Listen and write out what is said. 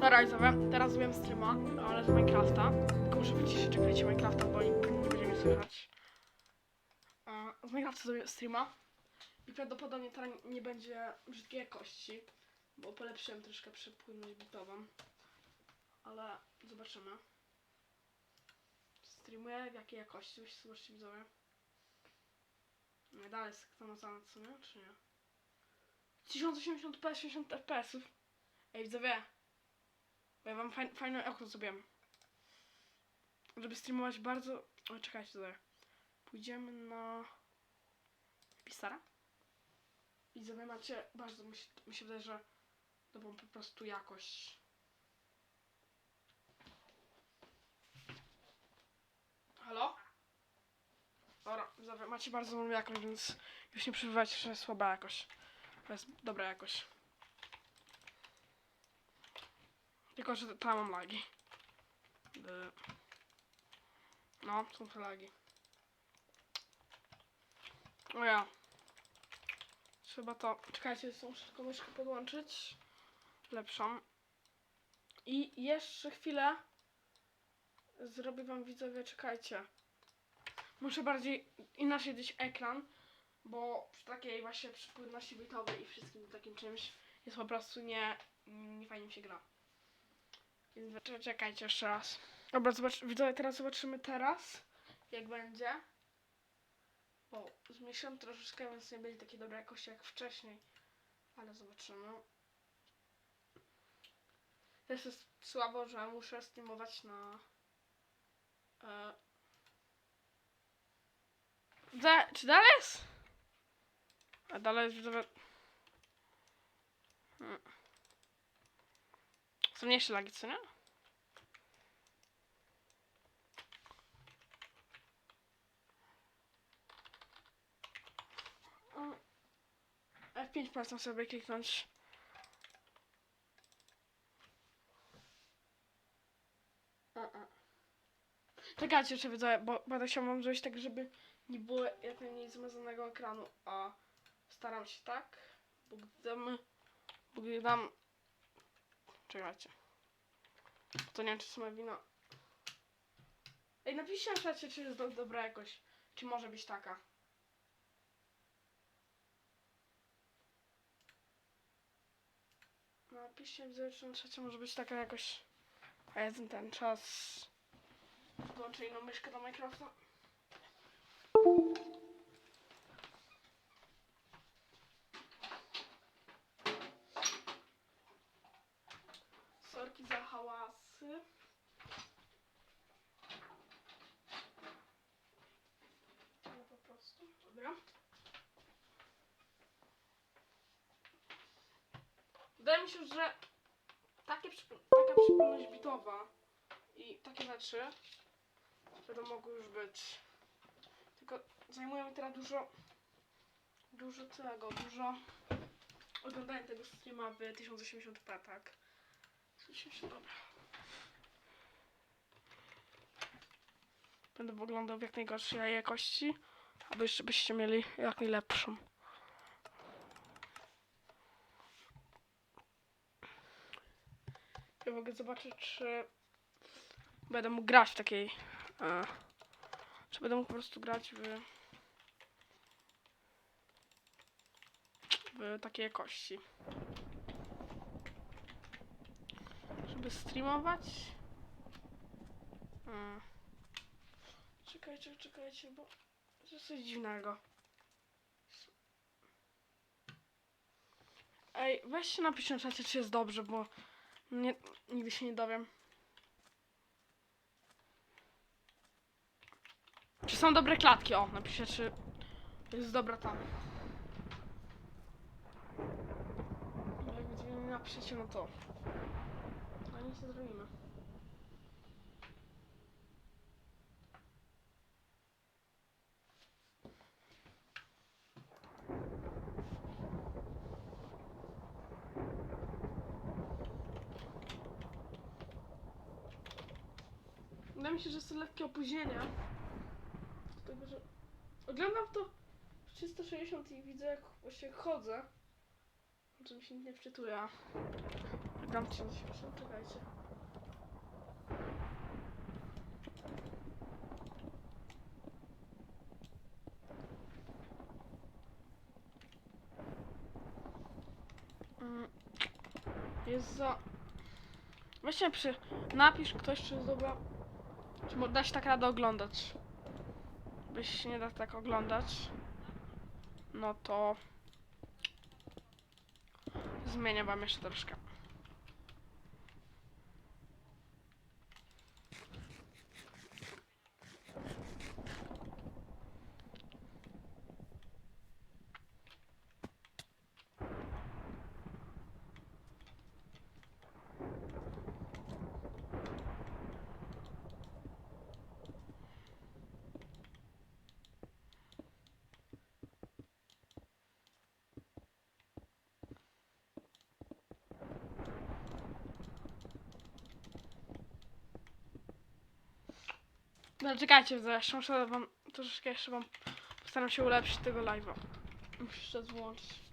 Dobra, widzowie, teraz zrobiłem streama, ale z Minecrafta. Tylko muszę wyciszyć, czekajcie, Minecrafta, bo nie, nie będzie mnie słychać. Z Minecrafta zrobię streama. I prawdopodobnie teraz nie będzie brzydkiej jakości, bo polepszyłem troszkę przepłynność bitową. Ale zobaczymy. Streamuję w jakiej jakości, weź zobaczcie widzowie. Nie, dalej zamazane, co nie? Czy nie? 1080p, 60 fps. Ej, widzowie. Bo ja wam faj, fajną zrobiłem. Żeby streamować bardzo... O, czekajcie tutaj. Pójdziemy na... Pisara. I widzowie macie bardzo, mi się, mi się wydaje, że dobrą po prostu jakość. Halo? Dobra, macie bardzo dobrą jakość, więc już nie przebywajcie, że słaba jakość. To jest dobra jakość. Tylko, że tam mam lagi. No, są te lagi. O ja. Trzeba to... Czekajcie, muszę tylko myszkę podłączyć. Lepszą. I jeszcze chwilę zrobię wam widzowie, czekajcie. Muszę bardziej inaczej dać ekran, bo przy takiej właśnie przypłynności bitowej i wszystkim takim czymś jest po prostu nie, nie fajnie mi się gra. Czekajcie jeszcze raz. Dobra, zobacz, widzowie, teraz zobaczymy teraz, jak będzie. Bo zmniejszyłem troszeczkę, więc nie będzie takiej dobrej jakości jak wcześniej. Ale zobaczymy. Też jest słabo, że muszę streamować na... E, da, czy dalej jest? A dalej jest widzowie... Są mniejsze lagi, co nie? Mm. F5 polecam sobie kliknąć. Czekajcie jeszcze widzowie, bo będę chciał wam zrobić tak, żeby nie było jak najmniej zmazanego ekranu, a staram się tak, bo gdy dam, bo gdy dam, czekajcie, to nie wiem czy sama wina. Ej, napiszcie na czacie, czy jest do, dobra jakość, czy może być taka. Napiszcie widzę, czy na czacie może być taka jakoś, a jest ten czas. Włączę inną myszkę do Minecrafta. Sorki za hałasy. No po prostu, dobra. Wydaje mi się, że takie, taka przypomność bitowa i takie rzeczy będą mogły już być. Tylko zajmuje mi teraz dużo, dużo tego, dużo oglądania tego streama w 1080p, tak? 1080, dobra. Będę oglądał w jak najgorszej jakości, aby jeszcze byście mieli jak najlepszą. Ja mogę zobaczyć, czy będę mógł grać w takiej. E, czy będę mógł po prostu grać w. w takiej jakości. Żeby streamować. Mm. Czekajcie, czekajcie, bo to jest coś dziwnego. Ej, weźcie napiszcie na czacie, czy jest dobrze, bo nie, nigdy się nie dowiem. Czy są dobre klatki? O, napiszę, czy jest dobra tam. Jak będziemy nie napiszecie, no to... No nic nie zrobimy. Mi się, że to lekkie opóźnienie. Dlatego, że oglądam to w 360 i widzę jak właśnie chodzę. Że mi się nie wczytuje. Coś śmieszne, czekajcie. Mm, Jest za... Weźcie przy... Napisz ktoś, czy dobra... Czy da się tak radę oglądać. Byś nie da tak oglądać. No to... Zmienię wam jeszcze troszkę. No czekajcie, zresztą muszę wam troszeczkę jeszcze wam postaram się ulepszyć tego live'a. Muszę jeszcze włączyć.